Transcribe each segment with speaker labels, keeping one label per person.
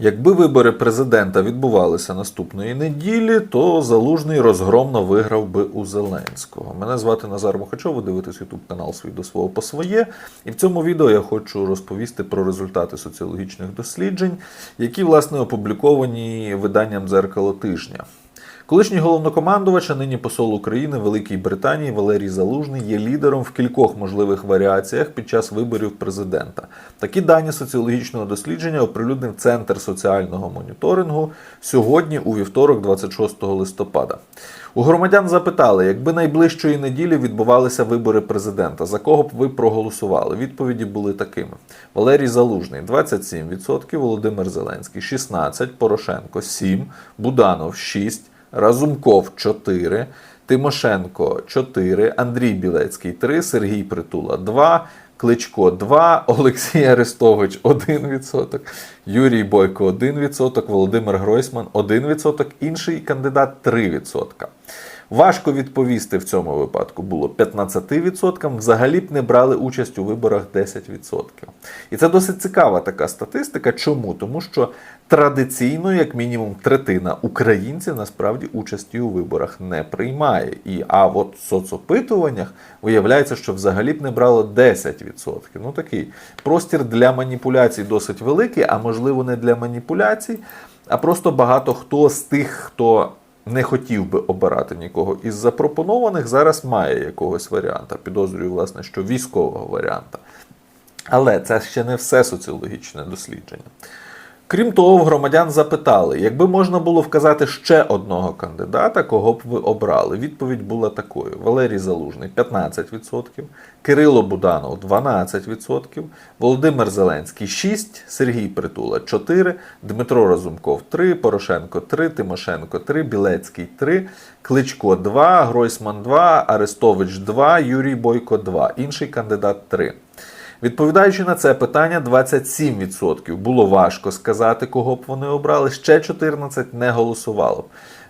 Speaker 1: Якби вибори президента відбувалися наступної неділі, то Залужний розгромно виграв би у Зеленського. Мене звати Назар Мухачов, ви дивитесь ютуб канал свій до свого по своє. І в цьому відео я хочу розповісти про результати соціологічних досліджень, які власне опубліковані виданням дзеркало тижня. Колишній головнокомандувач, а нині посол України Великій Британії Валерій Залужний є лідером в кількох можливих варіаціях під час виборів президента. Такі дані соціологічного дослідження оприлюднив Центр соціального моніторингу сьогодні, у вівторок, 26 листопада. У громадян запитали, якби найближчої неділі відбувалися вибори президента, за кого б ви проголосували? Відповіді були такими: Валерій Залужний 27%, Володимир Зеленський 16%, Порошенко 7%, Буданов 6%. Разумков 4, Тимошенко 4, Андрій Білецький 3, Сергій Притула 2, Кличко 2, Олексій Арестович 1%, Юрій Бойко 1%, Володимир Гройсман 1%, інший кандидат 3%. Важко відповісти в цьому випадку було 15%, взагалі б не брали участь у виборах 10%. І це досить цікава така статистика. Чому? Тому що традиційно, як мінімум, третина українців насправді участі у виборах не приймає. І а от в соцопитуваннях виявляється, що взагалі б не брало 10%. Ну такий простір для маніпуляцій досить великий, а можливо не для маніпуляцій, а просто багато хто з тих, хто не хотів би обирати нікого із запропонованих, зараз має якогось варіанта. Підозрюю, власне, що військового варіанта. Але це ще не все соціологічне дослідження. Крім того, в громадян запитали, якби можна було вказати ще одного кандидата, кого б ви обрали. Відповідь була такою: Валерій Залужний 15%, Кирило Буданов 12%, Володимир Зеленський 6%, Сергій Притула 4%, Дмитро Разумков 3%, Порошенко 3%, Тимошенко 3%, Білецький 3%, Кличко 2%, Гройсман 2%, Арестович 2%, Юрій Бойко 2%, інший кандидат 3%. Відповідаючи на це питання, 27% було важко сказати, кого б вони обрали, ще 14% не голосувало.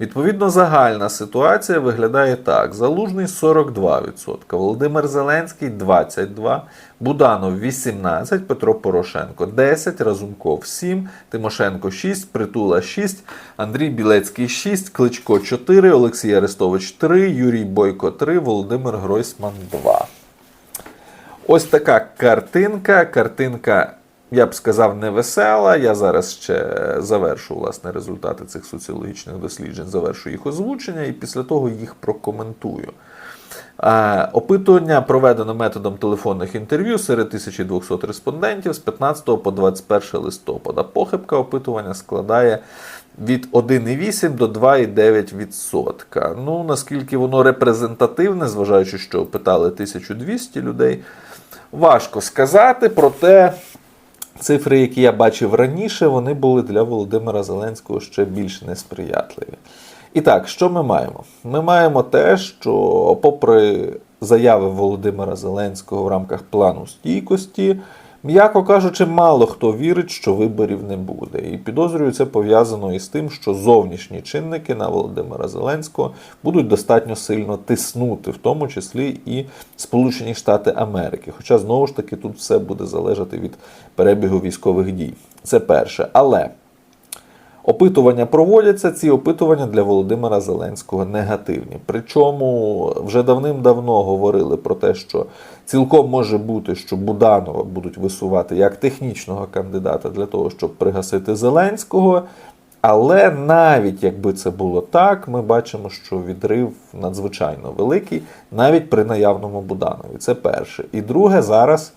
Speaker 1: Відповідно, загальна ситуація виглядає так: Залужний 42%, Володимир Зеленський 22%, Буданов 18%, Петро Порошенко 10%, Разумков 7%, Тимошенко 6%, Притула 6%, Андрій Білецький 6%, Кличко 4%, Олексій Арестович 3%, Юрій Бойко 3%, Володимир Гройсман 2%. Ось така картинка. Картинка, я б сказав, не весела. Я зараз ще завершу власне результати цих соціологічних досліджень, завершу їх озвучення і після того їх прокоментую. Опитування проведено методом телефонних інтерв'ю серед 1200 респондентів з 15 по 21 листопада. Похибка опитування складає від 1,8 до 2,9%. Ну, наскільки воно репрезентативне, зважаючи, що опитали 1200 людей, важко сказати, проте. Цифри, які я бачив раніше, вони були для Володимира Зеленського ще більш несприятливі. І так, що ми маємо? Ми маємо те, що, попри заяви Володимира Зеленського в рамках плану стійкості, м'яко кажучи, мало хто вірить, що виборів не буде. І підозрюю, це пов'язано із тим, що зовнішні чинники на Володимира Зеленського будуть достатньо сильно тиснути, в тому числі і Сполучені Штати Америки. Хоча знову ж таки тут все буде залежати від перебігу військових дій. Це перше. Але. Опитування проводяться, ці опитування для Володимира Зеленського негативні. Причому вже давним-давно говорили про те, що цілком може бути, що Буданова будуть висувати як технічного кандидата для того, щоб пригасити Зеленського. Але навіть якби це було так, ми бачимо, що відрив надзвичайно великий, навіть при наявному Буданові. Це перше. І друге, зараз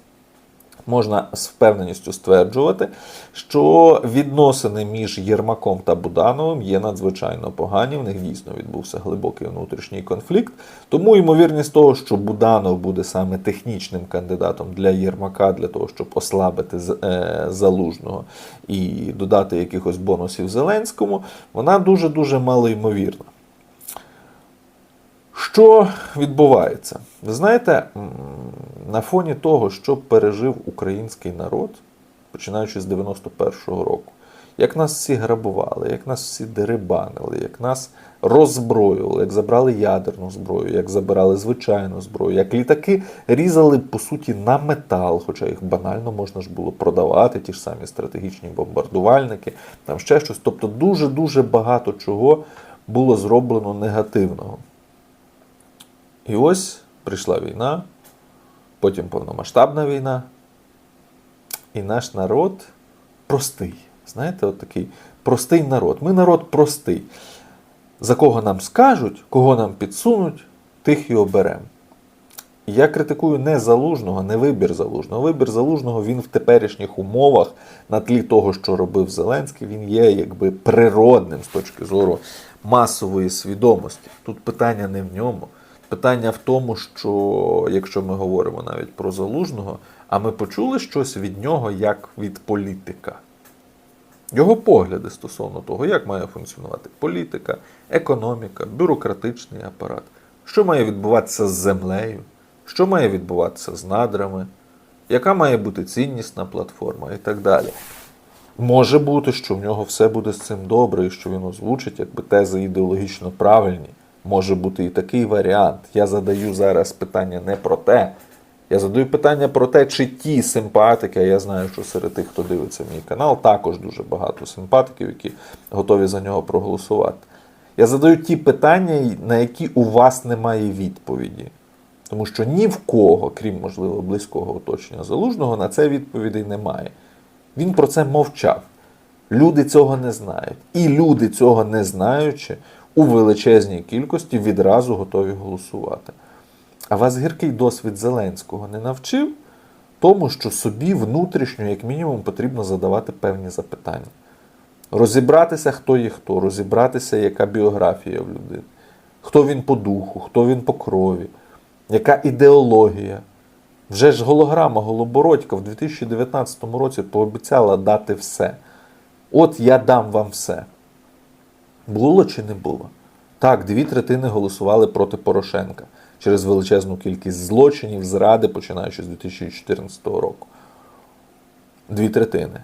Speaker 1: можна з впевненістю стверджувати, що відносини між Єрмаком та Будановим є надзвичайно погані. В них дійсно відбувся глибокий внутрішній конфлікт. Тому ймовірність того, що Буданов буде саме технічним кандидатом для Єрмака, для того, щоб ослабити е, залужного і додати якихось бонусів Зеленському, вона дуже дуже малоймовірна. Що відбувається? Ви знаєте, на фоні того, що пережив український народ, починаючи з 91-го року, як нас всі грабували, як нас всі дерибанили, як нас роззброювали, як забрали ядерну зброю, як забирали звичайну зброю, як літаки різали по суті на метал, хоча їх банально можна ж було продавати, ті ж самі стратегічні бомбардувальники, там ще щось. Тобто дуже-дуже багато чого було зроблено негативного. І ось прийшла війна, потім повномасштабна війна, і наш народ простий. Знаєте, от такий простий народ. Ми народ простий. За кого нам скажуть, кого нам підсунуть, тих і оберемо. Я критикую не залужного, не вибір залужного. Вибір залужного він в теперішніх умовах, на тлі того, що робив Зеленський, він є якби природним з точки зору масової свідомості. Тут питання не в ньому. Питання в тому, що якщо ми говоримо навіть про залужного, а ми почули щось від нього як від політика. Його погляди стосовно того, як має функціонувати політика, економіка, бюрократичний апарат, що має відбуватися з землею, що має відбуватися з надрами, яка має бути ціннісна платформа і так далі. Може бути, що в нього все буде з цим добре, і що він озвучить, якби тези ідеологічно правильні. Може бути і такий варіант. Я задаю зараз питання не про те. Я задаю питання про те, чи ті симпатики, а я знаю, що серед тих, хто дивиться мій канал, також дуже багато симпатиків, які готові за нього проголосувати. Я задаю ті питання, на які у вас немає відповіді. Тому що ні в кого, крім можливо близького оточення залужного, на це відповідей немає. Він про це мовчав. Люди цього не знають. І люди цього не знаючи, у величезній кількості відразу готові голосувати. А вас гіркий досвід Зеленського не навчив тому, що собі внутрішньо, як мінімум, потрібно задавати певні запитання. Розібратися, хто є хто, розібратися, яка біографія в людини, хто він по духу, хто він по крові, яка ідеологія. Вже ж голограма Голобородька в 2019 році пообіцяла дати все. От я дам вам все. Було чи не було? Так, дві третини голосували проти Порошенка через величезну кількість злочинів, зради, починаючи з 2014 року. Дві третини.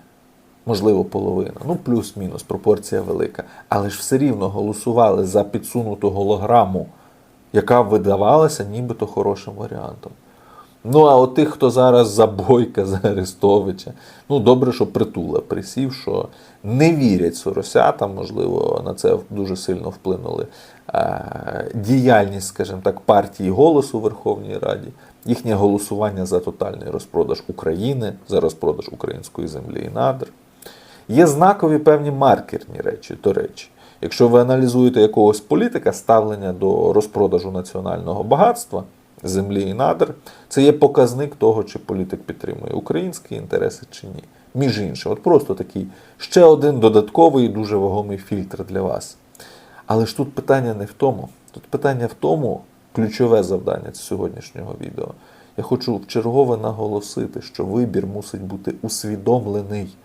Speaker 1: Можливо, половина. Ну, плюс-мінус, пропорція велика. Але ж все рівно голосували за підсунуту голограму, яка видавалася нібито хорошим варіантом. Ну, а от тих, хто зараз за Бойка, за Арестовича, ну добре, що притула присів, що не вірять соросятам, можливо, на це дуже сильно вплинули діяльність, скажімо так, партії голосу у Верховній Раді, їхнє голосування за тотальний розпродаж України, за розпродаж української землі і надр. Є знакові певні маркерні речі, до речі. Якщо ви аналізуєте якогось політика, ставлення до розпродажу національного багатства землі і надр, це є показник того, чи політик підтримує українські інтереси чи ні. Між іншим, от просто такий ще один додатковий і дуже вагомий фільтр для вас. Але ж тут питання не в тому. Тут питання в тому, ключове завдання сьогоднішнього відео. Я хочу вчергове наголосити, що вибір мусить бути усвідомлений.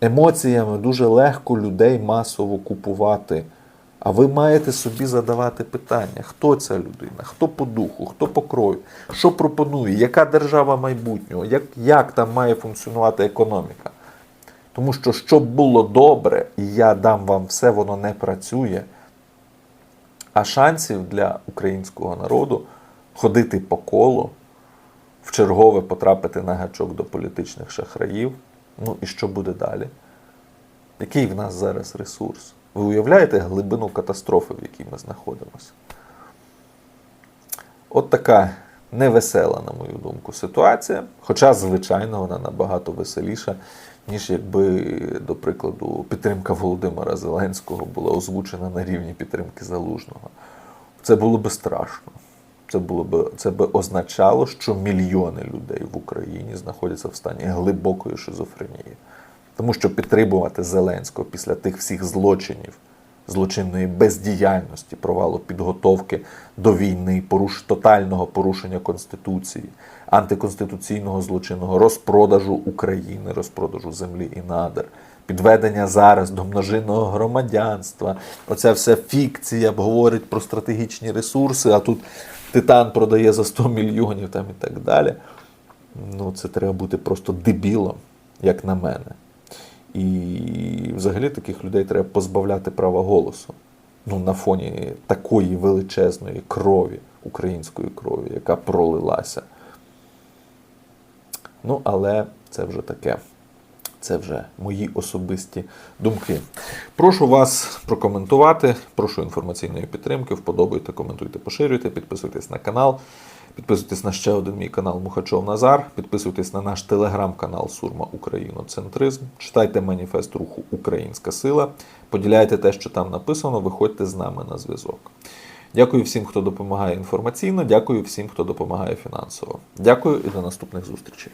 Speaker 1: Емоціями дуже легко людей масово купувати. А ви маєте собі задавати питання, хто ця людина, хто по духу, хто по крові, що пропонує, яка держава майбутнього, як, як там має функціонувати економіка. Тому що, щоб було добре, і я дам вам все, воно не працює. А шансів для українського народу ходити по колу, в чергове потрапити на гачок до політичних шахраїв. Ну і що буде далі? Який в нас зараз ресурс? Ви уявляєте глибину катастрофи, в якій ми знаходимося? От така невесела, на мою думку, ситуація. Хоча, звичайно, вона набагато веселіша, ніж якби, до прикладу, підтримка Володимира Зеленського була озвучена на рівні підтримки Залужного. Це було би страшно. Це було б це би означало, що мільйони людей в Україні знаходяться в стані глибокої шизофренії. Тому що підтримувати Зеленського після тих всіх злочинів, злочинної бездіяльності, провалу підготовки до війни, поруш, тотального порушення Конституції, антиконституційного злочинного розпродажу України, розпродажу землі і надр, підведення зараз до множинного громадянства. Оця вся фікція говорить про стратегічні ресурси, а тут Титан продає за 100 мільйонів там і так далі. Ну, це треба бути просто дебілом, як на мене. І взагалі таких людей треба позбавляти права голосу. Ну, на фоні такої величезної крові, української крові, яка пролилася. Ну, але це вже таке. Це вже мої особисті думки. Прошу вас прокоментувати, прошу інформаційної підтримки. Вподобайте, коментуйте, поширюйте, підписуйтесь на канал. Підписуйтесь на ще один мій канал Мухачов Назар. Підписуйтесь на наш телеграм-канал Сурма Україноцентризм. Читайте маніфест руху Українська сила. Поділяйте те, що там написано. Виходьте з нами на зв'язок. Дякую всім, хто допомагає інформаційно. Дякую всім, хто допомагає фінансово. Дякую і до наступних зустрічей.